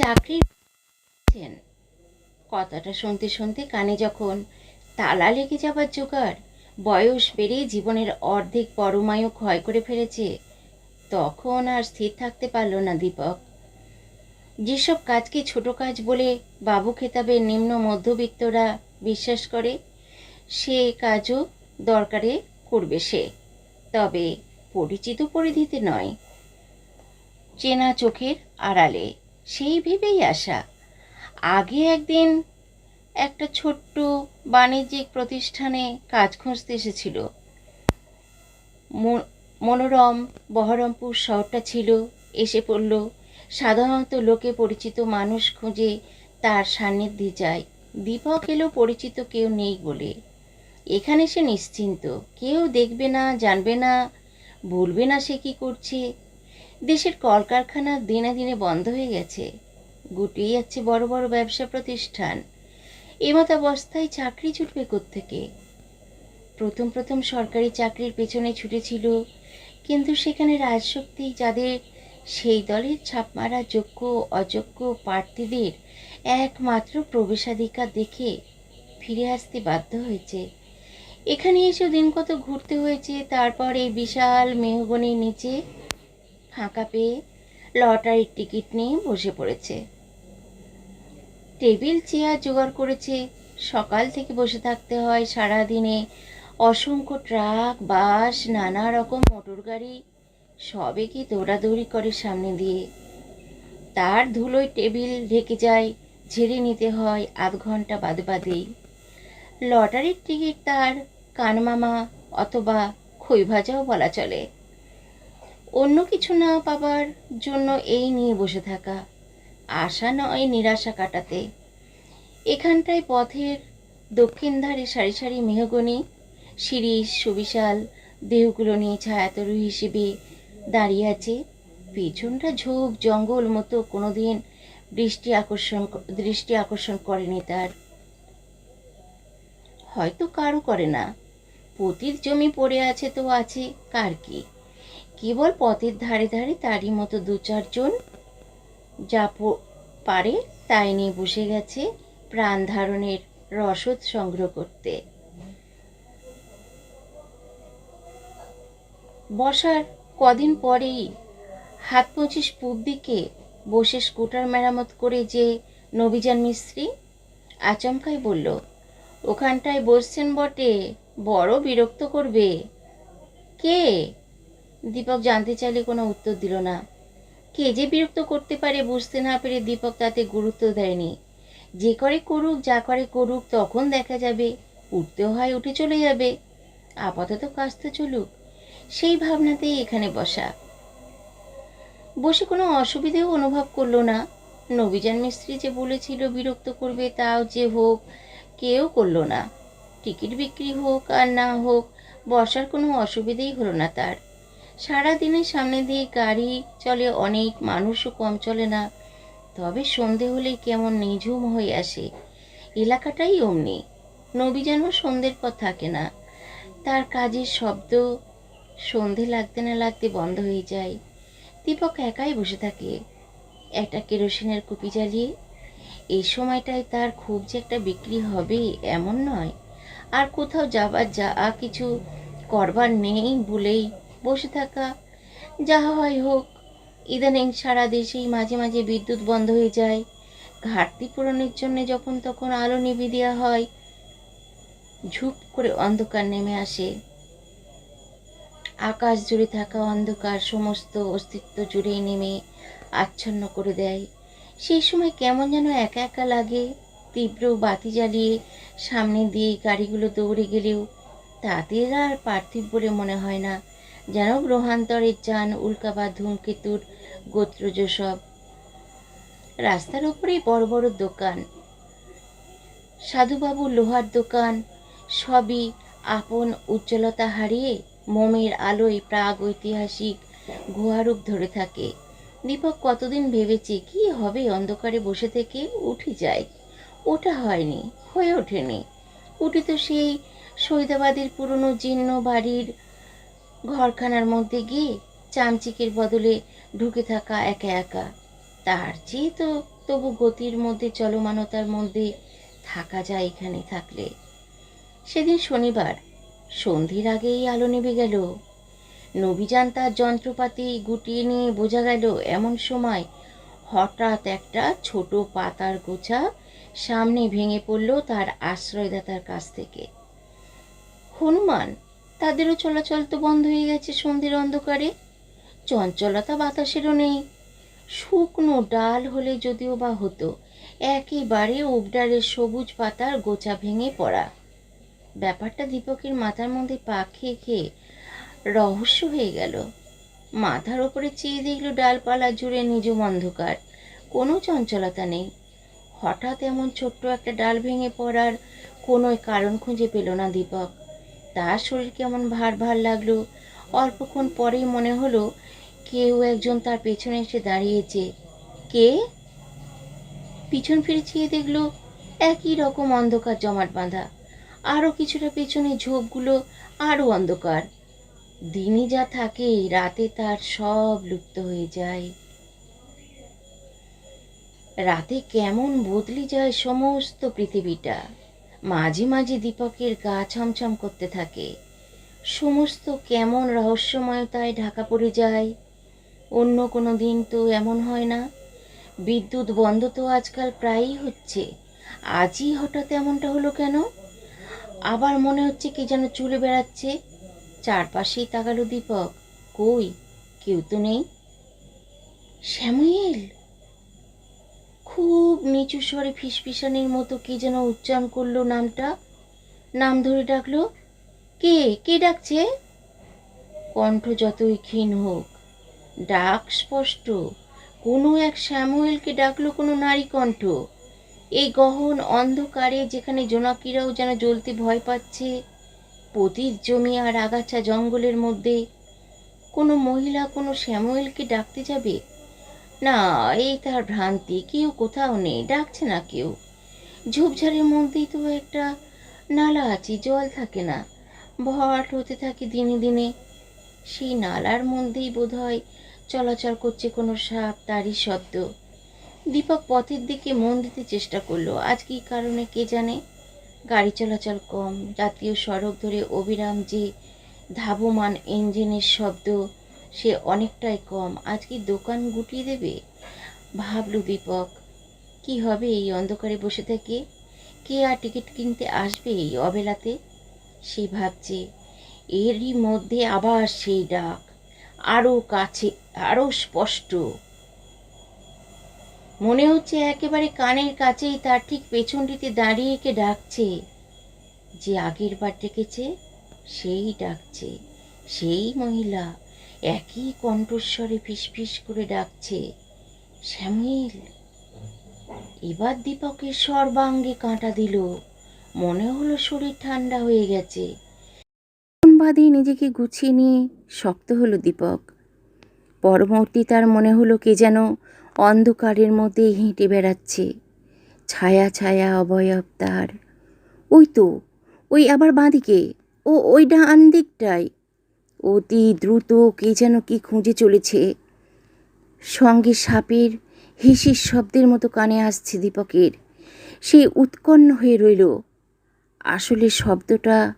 চাকরি। কথাটা শুনতে শুনতে কানে যখন তালা লেগে যাবার জোগাড়, বয়স বেড়ে জীবনের অর্ধেক পরমায়ু ক্ষয় করে ফেলেছে, তখন আর স্থির থাকতে পারল না দীপক। যেসব কাজকে ছোট কাজ বলে বাবু খেতাবের নিম্ন মধ্যবিত্তরা বিশ্বাস করে, সে কাজও দরকারে করবে সে। তবে পরিচিত পরিধিতে নয়, চেনা চোখের আড়ালে। সেই ভেবেই আসা। আগে একদিন একটা ছোট্ট বাণিজ্যিক প্রতিষ্ঠানে কাজ খুঁজতে এসেছিল। মনোরম বহরমপুর শহরটা ছিল, এসে পড়ল। সাধারণত লোকে পরিচিত মানুষ খুঁজে তার সান্নিধ্যে যায়। দীপক এলো পরিচিত কেউ নেই বলে। এখানে সে নিশ্চিন্ত। কেউ দেখবে না, জানবে না, বলবে না সে কি করছে। দেশের কলকারখানা দিনে দিনে বন্ধ হয়ে গেছে। গুটিয়ে যাচ্ছে বড় বড় ব্যবসা প্রতিষ্ঠান। এমতাবস্থায় চাকরি ছুটবে থেকে প্রথম প্রথম সরকারি চাকরির পেছনে ছুটেছিল, কিন্তু সেখানে রাজশক্তি যাদের সেই দলের ছাপ মারা যোগ্য অযোগ্য প্রার্থীদের একমাত্র প্রবেশাধিকার দেখে ফিরে আসতে বাধ্য হয়েছে। এখানে এসে দিন কত ঘুরতে হয়েছে, তারপর এই বিশাল মেহগনির নিচে ফাঁকা পেয়ে লটারির টিকিট নিয়ে বসে পড়েছে। টেবিল, চেয়ার জোগাড় করেছে। সকাল থেকে বসে থাকতে হয় সারা দিনে অসংখ্য ট্রাক, বাস, নানা রকম মোটর গাড়ি সবে কি দৌড়াদৌড়ি করে সামনে দিয়ে। তার ধুলোয় টেবিল ঢেকে যায়, ঝেড়ে নিতে হয় আধ ঘণ্টা বাদে বাদেই। লটারির টিকিট তার কানমামা অথবা খই ভাজাও বলা চলে। অন্য কিছু না পাবার জন্য এই নিয়ে বসে থাকা। আশা নয় নিরাশা কাটাতে। এখানটায় পথের দক্ষিণ ধারে সারি সারি মেহগনি শিরিষ সুবিশাল, দেহগুলো নিয়ে ছায়াতরু হিসেবে দাঁড়িয়ে আছে। পিছনটা ঝোপ, জঙ্গল মতো কোনোদিন দৃষ্টি আকর্ষণ দৃষ্টি আকর্ষণ করেনি তার। হয়তো কারও করে না। পতির জমি পড়ে আছে তো আছে, কার কি? কেবল পথের ধারে ধারে তারই মতো দু চারজন যা পারে তাই নিয়ে বসে গেছে প্রাণ ধারণের রসদ সংগ্রহ করতে। বসার কদিন পরেই হাত পঁচিশ পূব দিকে বসে স্কুটার মেরামত করে যে নবীজান মিস্ত্রি আচমকাই বলল, ওখানটায় বসছেন বটে, বড় বিরক্ত করবে। কে? দীপক জানতে চাইলে কোনো উত্তর দিল না। কে যে বিরক্ত করতে পারে বুঝতে না পেরে দীপক তাতে গুরুত্ব দেয়নি। যে করে করুক, যা করে করুক, তখন দেখা যাবে। উঠতে হয়, উঠে চলে যাবে। আপাতত কাজ তো চলুক। সেই ভাবনাতেই এখানে বসা। বসে কোনো অসুবিধেও অনুভব করল না। নবীজান মিস্ত্রি যে বলেছিল বিরক্ত করবে, তাও যে হোক, কেউ করল না। টিকিট বিক্রি হোক আর না হোক, বসার কোনো অসুবিধেই হলো না তার। সারা দিনের সামনে দিয়ে গাড়ি চলে, অনেক মানুষও কম চলে না। তবে সন্ধে হলেই কেমন নিঝুম হয়ে আসে। এলাকাটাই অমনি। নবী যেন সন্ধ্যের পর থাকে না। তার কাজের শব্দ সন্ধে লাগতে না লাগতে বন্ধ হয়ে যায়। দীপক একাই বসে থাকে। একটা কেরোসিনের কুপি জ্বালিয়ে এই সময়টায় তার খুব যে একটা বিক্রি হবে, এমন নয়। আর কোথাও যাবার যা কিছু করবার নেই বলেই বসে থাকা। যাহা হয় হোক, ইদানিং সারা দেশেই মাঝে মাঝে বিদ্যুৎ বন্ধ হয়ে যায়। ঘাটতি পূরণের জন্য যখন তখন আলো নিভিয়ে দেওয়া হয়, ঝুপ করে অন্ধকার নেমে আসে। আকাশ জুড়ে থাকা অন্ধকার সমস্ত অস্তিত্ব জুড়েই নেমে আচ্ছন্ন করে দেয়। সেই সময় কেমন যেন একা একা লাগে, তীব্র বাতি জ্বালিয়ে সামনে দিয়ে গাড়িগুলো দৌড়ে গেলেও তাদের আর পার্থিব বলে মনে হয় না। যেন গ্রহান্তরের যান উল্কাবা ধূমকেতুর গোত্রজ সব। রাস্তার ওপরেই বড় বড় দোকান। সাধুবাবু লোহার দোকান, সবই আপন উজ্জ্বলতা হারিয়ে মোমের আলোয় প্রাগ ঐতিহাসিক গুহারূপ ধরে থাকে। দীপক কতদিন ভেবেছে, কি হবে অন্ধকারে বসে থেকে? উঠে যায়। ওটা হয়নি, হয়ে ওঠেনি। উঠে তো সেই সৈদাবাদের পুরনো জীর্ণ বাড়ির ঘরখানার মধ্যে গিয়ে চামচিকের বদলে ঢুকে থাকা একা একা। তার চেয়ে তো তবু গতির মধ্যে চলমানতার মধ্যে থাকা যায় এখানে থাকলে। সেদিন শনিবার, সন্ধির আগেই আলো নেমে গেল। নবীজান তার যন্ত্রপাতি গুটিয়ে নিয়ে বোঝা গেল, এমন সময় হঠাৎ একটা ছোট পাতার গোছা সামনে ভেঙে পড়ল তার আশ্রয়দাতার কাছ থেকে। হনুমান তাদেরও চলাচল তো বন্ধ হয়ে গেছে সন্ধ্যের অন্ধকারে। চঞ্চলতা বাতাসেরও নেই। শুকনো ডাল হলে যদিও বা হতো, একেবারে উবডালের সবুজ পাতার গোছা ভেঙে পড়া। ব্যাপারটা দীপকের মাথার মধ্যে পা খেয়ে খেয়ে রহস্য হয়ে গেল। মাথার ওপরে চেয়ে দেখল ডালপালা জুড়ে নিজম অন্ধকার, কোনো চঞ্চলতা নেই। হঠাৎ এমন ছোট্ট একটা ডাল ভেঙে পড়ার কোনো কারণ খুঁজে পেল না দীপক। তার শরীর কেমন ভার ভার লাগল। অল্পক্ষণ পরেই মনে হলো, কেউ একজন তার পেছনে এসে দাঁড়িয়েছে। কে? পিছন ফিরে চেয়ে দেখল, একই রকম অন্ধকার জমাট বাঁধা। আরও কিছুটা পেছনে ঝোপগুলো আরও অন্ধকার। দিনে যা থাকে, রাতে তার সব লুপ্ত হয়ে যায়। রাতে কেমন বদলে যায় সমস্ত পৃথিবীটা। মাঝে মাঝে দীপকের গা ছমছম করতে থাকে। সমস্ত কেমন রহস্যময়তায় ঢাকা পড়ে যায়। অন্য কোনো দিন তো এমন হয় না। বিদ্যুৎ বন্ধ তো আজকাল প্রায়ই হচ্ছে। আজই হঠাৎ এমনটা হলো কেন? আবার মনে হচ্ছে কে যেন চুলে বেড়াচ্ছে। চারপাশেই তাকালো দীপক। কই? কেউ তো নেই। শ্যামুয়েল খুব নিচু স্বরে ফিসফিসানির মতো কে যেন উচ্চারণ করল নামটা। নাম ধরে ডাকলো, কে? কে ডাকছে? কণ্ঠ যতই ক্ষীণ হোক, ডাক স্পষ্ট। কোনো এক শ্যামুয়েলকে ডাকলো কোনো নারী কণ্ঠ। এই গহন অন্ধকারে যেখানে জোনাকিরাও যেন জ্বলতে ভয় পাচ্ছে পতির জমি আর আগাছা জঙ্গলের মধ্যে। কোনো মহিলা কোনো শ্যামুয়েলকে ডাকতে যাবে? না, এই তার ভ্রান্তি, কেউ কোথাও নেই, ডাকছে না কেউ। ঝোপঝাড়ের মধ্যেই তো একটা নালা আছে, জল থাকে না। ভরাট হতে থাকে দিনে দিনে। সেই নালার মধ্যেই বোধ হয় চলাচল করছে কোনো সাপ, তারই শব্দ। দীপক পথের দিকে মন দিতে চেষ্টা করল, আজ কী কারণে কে জানে? গাড়ি চলাচল কম, জাতীয় সড়ক ধরে অবিরাম যে ধাবমান ইঞ্জিনের শব্দ সে অনেকটাই কম। আজ কি দোকান গুটিয়ে দেবে? ভাবল দীপক। কি হবে এই অন্ধকারে বসে থেকে? কে আর টিকিট কিনতে আসবে এই অবেলাতে? সে ভাবছে, এরই মধ্যে আবার সেই ডাক। আরও কাছে আরও স্পষ্ট। মনে হচ্ছে একেবারে কানের কাছেই তার ঠিক পেছনটিতে দাঁড়িয়ে কে ডাকছে। যে আগের বার ডেকেছে, সেই ডাকছে। সেই মহিলা। একই কণ্ঠস্বরে ফিসফিস করে ডাকছে, শ্যামিল। এবার দীপকের সর্বাঙ্গে কাঁটা দিল, মনে হলো শরীর ঠান্ডা হয়ে গেছে। বাদে নিজেকে গুছিয়ে নিয়ে শক্ত হলো দীপক। পরবর্তী তার মনে হলো কে যেন অন্ধকারের মধ্যে হেঁটে বেড়াচ্ছে, ছায়া ছায়া অবয়ব তার। ওই তো, ওই আবার বাঁদিকে, ও ওই ডান দিকটায়। অতি দ্রুত কে যেন কি খুঁজে চলেছে। সঙ্গে সাপের হিসির শব্দের মতো কানে আসছে দীপকের। সে উৎকণ্ঠ হয়ে রইল। আসলে শব্দটা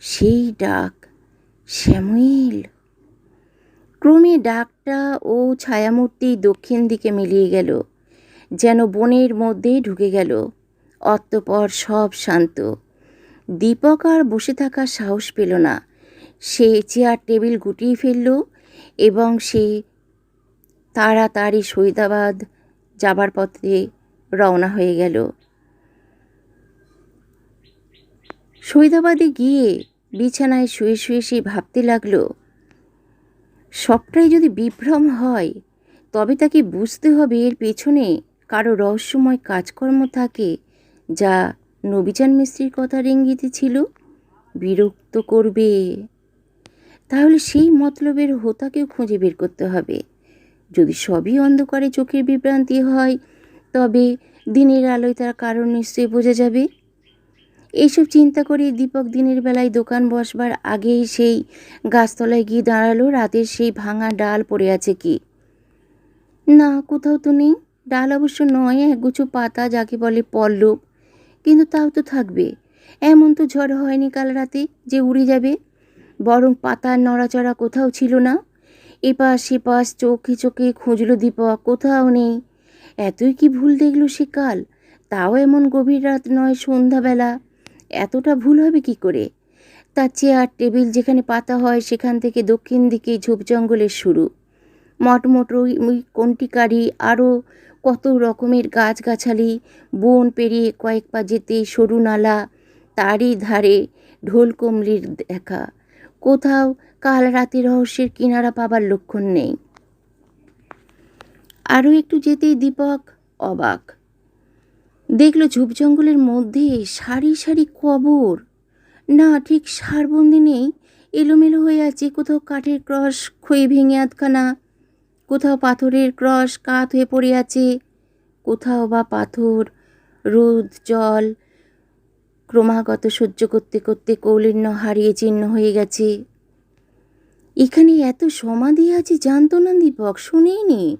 সেই ডাক শ্যামুয়েল ক্রমে ডাকটা ও ছায়ামূর্তি দক্ষিণ দিকে মিলিয়ে গেল, যেন বনের মধ্যে ঢুকে গেল। অতঃপর সব শান্ত। দীপক আর বসে থাকার সাহস পেল না। সে চেয়ার টেবিল গুটিয়ে ফেলল এবং সে তাড়াতাড়ি সৈদাবাদ যাবার পথে রওনা হয়ে গেল। সৈদাবাদে গিয়ে বিছানায় শুয়ে শুয়ে সে ভাবতে লাগল, সবটাই যদি বিভ্রম হয়, তবে তাকে বুঝতে হবে এর পেছনে কারও রহস্যময় কাজকর্ম থাকে যা নবীজান মিস্ত্রির কথার ইঙ্গিতে ছিল বিরক্ত করবে তাহলে সেই মতলবের হোতাকেও খুঁজে বের করতে হবে। যদি সবই অন্ধকারে চোখের বিভ্রান্তি হয়, তবে দিনের আলোয় তার কারণ নিশ্চয়ই বোঝা যাবে। এইসব চিন্তা করে দীপক দিনের বেলায় দোকান বসবার আগেই সেই গাছতলায় গিয়ে দাঁড়াল, রাতের সেই ভাঙা ডাল পড়ে আছে কি? না, কোথাও তো নেই। ডাল অবশ্য নয় একগুচ্ছ পাতা যাকে বলে পল্লব। কিন্তু তাও তো থাকবে। এমন তো ঝড় হয়নি কাল রাতে যে উড়ে যাবে। বরং পাতার নড়াচড়া কোথাও ছিল না। এপাশ সেপাশ চোখে চোখে খুঁজলো দীপক, কোথাও নেই। এতই কি ভুল দেখল সে কাল? তাও এমন গভীর রাত নয়, সন্ধ্যাবেলা। এতটা ভুল হবে কি করে? তার চেয়ার, টেবিল যেখানে পাতা হয় সেখান থেকে দক্ষিণ দিকে ঝোপ জঙ্গলের শুরু। মটমটই কন্টিকারি, আরও কত রকমের গাছগাছালি, বন পেরিয়ে কয়েক পা যেতে সরু নালা, তারই ধারে ঢোলকমলির দেখা। কোথাও কাল রাতে রহস্যের কিনারা পাবার লক্ষণ নেই। আরও একটু যেতেই দীপক অবাক। দেখল ঝোপ জঙ্গলের মধ্যে সারি সারি কবর। না, ঠিক সারবন্দি নেই। এলোমেলো হয়ে আছে কোথাও কাঠের ক্রস ক্ষয়ে ভেঙে আধখানা। কোথাও পাথরের ক্রস, কাত হয়ে পড়ে আছে। কোথাও বা পাথর, রোদ, জল ক্রমাগত সহ্য করতে করতে কৌলিন্য হারিয়ে চিহ্ন হয়ে গেছে। এখানে এত সমাধি আছে, জানতো না দীপক শুনেইনি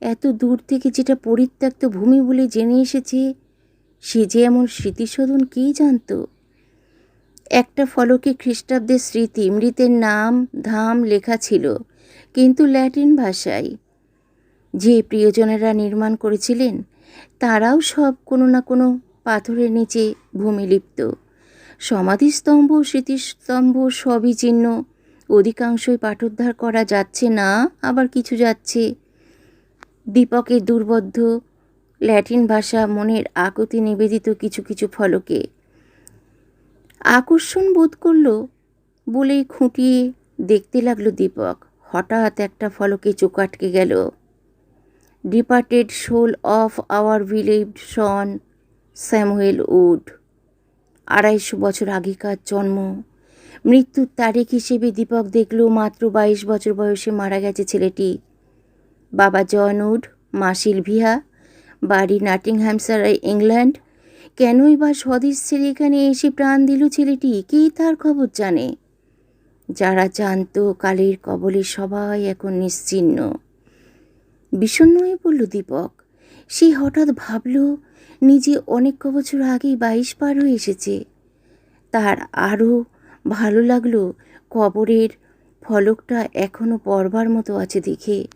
এত দূর থেকে যেটা পরিত্যক্ত ভূমি বলে জেনে এসেছে, সে যে এমন স্মৃতিশোধন কে জানতো? একটা ফলকে খ্রিস্টাব্দের স্মৃতি, মৃতের নাম, ধাম লেখা ছিল, কিন্তু ল্যাটিন ভাষায়। যে প্রিয়জনেরা নির্মাণ করেছিলেন, তারাও সব কোনো না কোনো পাথরের নিচে ভূমিলিপ্ত সমাধিস্তম্ভ, স্মৃতিস্তম্ভ সবই চিহ্ন অধিকাংশই পাঠোদ্ধার করা যাচ্ছে না, আবার কিছু যাচ্ছে। দীপকের দুর্বদ্ধ, ল্যাটিন ভাষা মনের আকুতি নিবেদিত কিছু কিছু ফলকে। আকর্ষণ বোধ করল বলেই খুঁটিয়ে দেখতে লাগল দীপক। হঠাৎ একটা ফলকে চোখ আটকে গেল। Departed soul of our village son Samuel Wood. আড়াইশো বছর আগেকার জন্ম। মৃত্যুর তারিখ হিসেবে দীপক দেখল মাত্র বাইশ বছর বয়সে মারা গেছে ছেলেটি। বাবা জন উড, মা সিলভিয়া, বাড়ি নাটিংহ্যামসার ইংল্যান্ড। কেনই বা স্বদেশ ছেড়ে এখানে এসে প্রাণ দিল ছেলেটি, কে তার খবর জানে? যারা জানতো, কালের কবলে সবাই এখন নিশ্চিহ্ন বিষণ্ণ হয়ে পড়ল দীপক। সে হঠাৎ ভাবল নিজে অনেক বছর আগেই বাইশ পার হয়ে এসেছে। তার আরও ভালো লাগল কবরের ফলকটা এখনও পড়বার মতো আছে দেখে।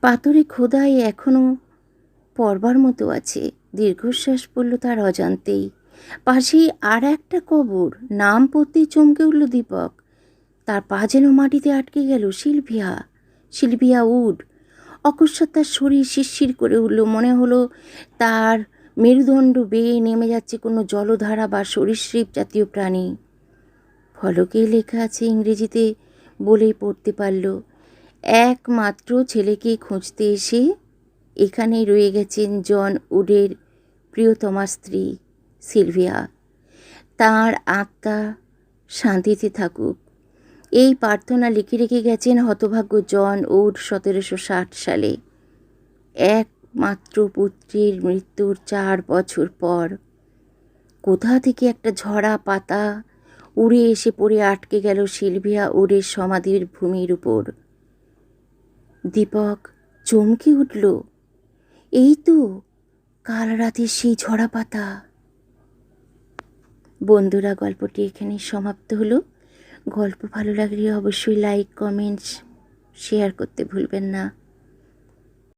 পাথরে খোদাই এখনও পড়বার মতো আছে, দীর্ঘশ্বাস পড়ল তার অজান্তেই। পাশেই আর একটা কবর, নাম পড়তেই চমকে উঠল দীপক। তার পা যেন মাটিতে আটকে গেল, শিলভিয়া শিলভিয়া উড। অকস্মাৎ তার শরীর শিরশির করে উঠল। মনে হলো তার মেরুদণ্ড বেয়ে নেমে যাচ্ছে কোনো জলধারা বা সরীসৃপ জাতীয় প্রাণী। ফলকে লেখা আছে ইংরেজিতে বলেই পড়তে পারল, একমাত্র ছেলেকে খুঁজতে এসে এখানেই রয়ে গেছেন জন উডের প্রিয়তমা স্ত্রী সিলভিয়া। তার আত্মা শান্তিতে থাকুক। এই প্রার্থনা লিখে রেখে গেছেন হতভাগ্য জন উড সতেরোশো ষাট সালে। একমাত্র পুত্রের মৃত্যুর চার বছর পর কোথা থেকে একটা ঝরা পাতা উড়ে এসে পড়ে আটকে গেল সিলভিয়া উডের সমাধির ভূমির উপর। দীপক চমকে উঠল, এই তো, কাল রাতের সেই ঝরা পাতা। বন্ধুরা, গল্পটি এখানে সমাপ্ত হলো। গল্প ভালো লাগলে অবশ্যই লাইক কমেন্টস শেয়ার করতে ভুলবেন না।